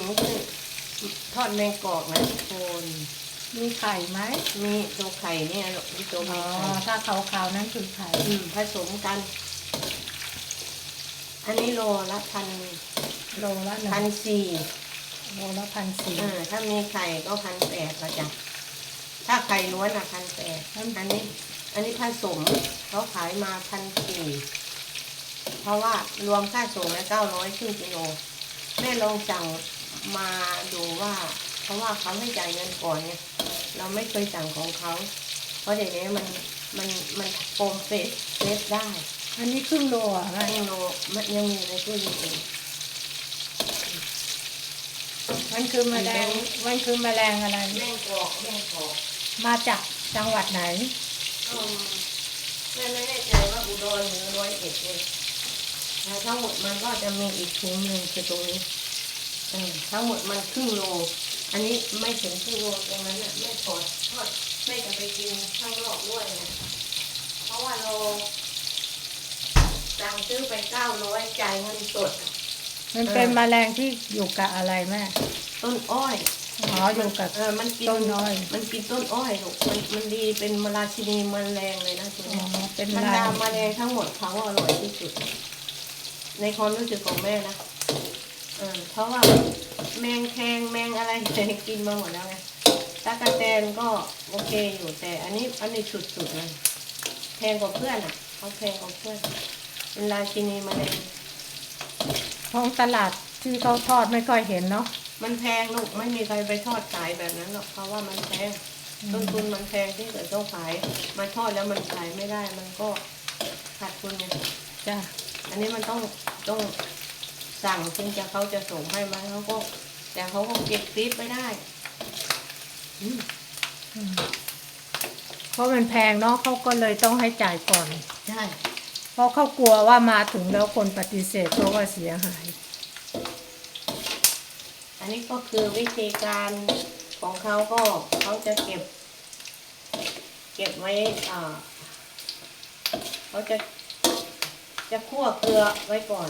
มคือทอดแมงกอกนะทุกคนมีไข่ไหมมีตัวไข่เนี่ยลูกมีตัวอ๋มีอไข่ถ้าขาวๆนั่นคือไข่อืมผสมกัน อันนี้โลละพันโลละหนึ่พันงสี่โลละพันสี่เออถ้ามีไข่ก็พันแปดละจ้ะถ้าไข่ล้วนอะพันแปดอันนี้ อันนี้ผสมเขาขายมาพันสี่เพราะว่ารวมค่าส่งแล้วเก้าร้อยครึ่งกิโลแม่ลองสั่ง มาดูว่า เพราะว่าเขาให้จ่ายเงินก่อนเนี่ยเราไม่เคยสั่งของเขา เพราะเดี๋ยวนี้มันมันมันโปรเฟสเฟสได้อันนี้ครึ่งโลอะแม่ไม่โลมันยังมีในตู้เย็นอีกมันคือแมลงมันคือแมลงอะไรแม่งกรอกแม่งกรอกมาจากจังหวัดไหนอืมแม่ไม่แน่ใจว่าอุดรหรือร้อยเอ็ดเลยแล้วทั้งหมดมันก็จะมีอีกถุงหนึ่งคือตรงนี้เออ ทั้งหมดมันครึ่งโล อันนี้ไม่ถึงครึ่งโลตรงนั้นน่ะแม่ขอทอดแม่จะไปกินข้างนอกด้วยนะเพราะว่าเราสั่งซื้อไปเก้าร้อยจ่ายเงินสด มันเป็นแมลงที่อยู่กับอะไรแม่ ต้นอ้อยอ๋ออยู่กับเออมันกินต้นอ้อย มันกินต้นอ้อยลูกมันมันดีเป็นมราชินีแมลงเลยนะตัวอ๋อเนี้ยเป็นบรรลาดายแมลงทั้งหมดเขาอร่อยที่สุด ในความรู้สึกของแม่นะ เออเพราะว่าแมงแคงแมงอะไรเนี่ยกินมาหมดแล้วไงตะกะแตนก็โอเคอยู่แต่อันนี้อันนี้สุดๆเลยแพงกว่าเพื่อนอะเขาแพงกว่าเพื่อนเป็นราชินีแมลงท้องตลาดที่เขาทอดไม่ค่อยเห็นเนาะมันแพงลูกไม่มีใครไปทอดขายแบบนั้นหรอกเพราะว่ามันแพงต้นทุนมันแพงที่เกิดต้องขาย มาทอดแล้วมันขายไม่ได้มันก็ขาดทุนไงจ้ะอันนี้มันต้องต้อง สั่งถึงจะเขาจะส่งให้มาเขาก็ แต่เขาก็เก็บคลิปไม่ได้อืมอืมเพราะมันแพงเนาะเขาก็เลยต้องให้จ่ายก่อน ใช่เพราะเขากลัวว่ามาถึงแล้วคนปฏิเสธเพราะว่าเสียหาย อันนี้ก็คือวิธีการของเขาก็เขาจะเก็บ เก็บไว้อ่าเขาจะจะคั่วเกลือไว้ก่อน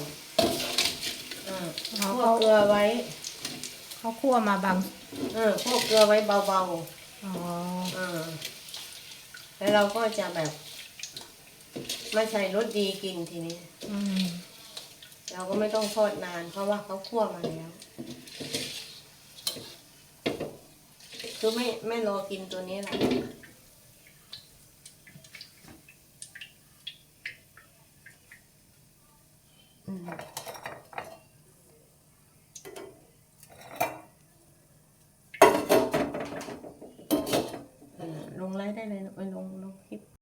อ่าอ๋อคั่วเกลือไว้ เขาคั่วมาบางเออพวกเกลือไว้เบาอ๋อๆเออแล้วเราก็จะแบบไม่ใส่รสดีกินทีนี้ อืมเราก็ไม่ต้องทอดนาน เพราะว่าเขาคั่วมาแล้ว คือไม่ไม่รอกินตัวนี้แหละอืม เออลง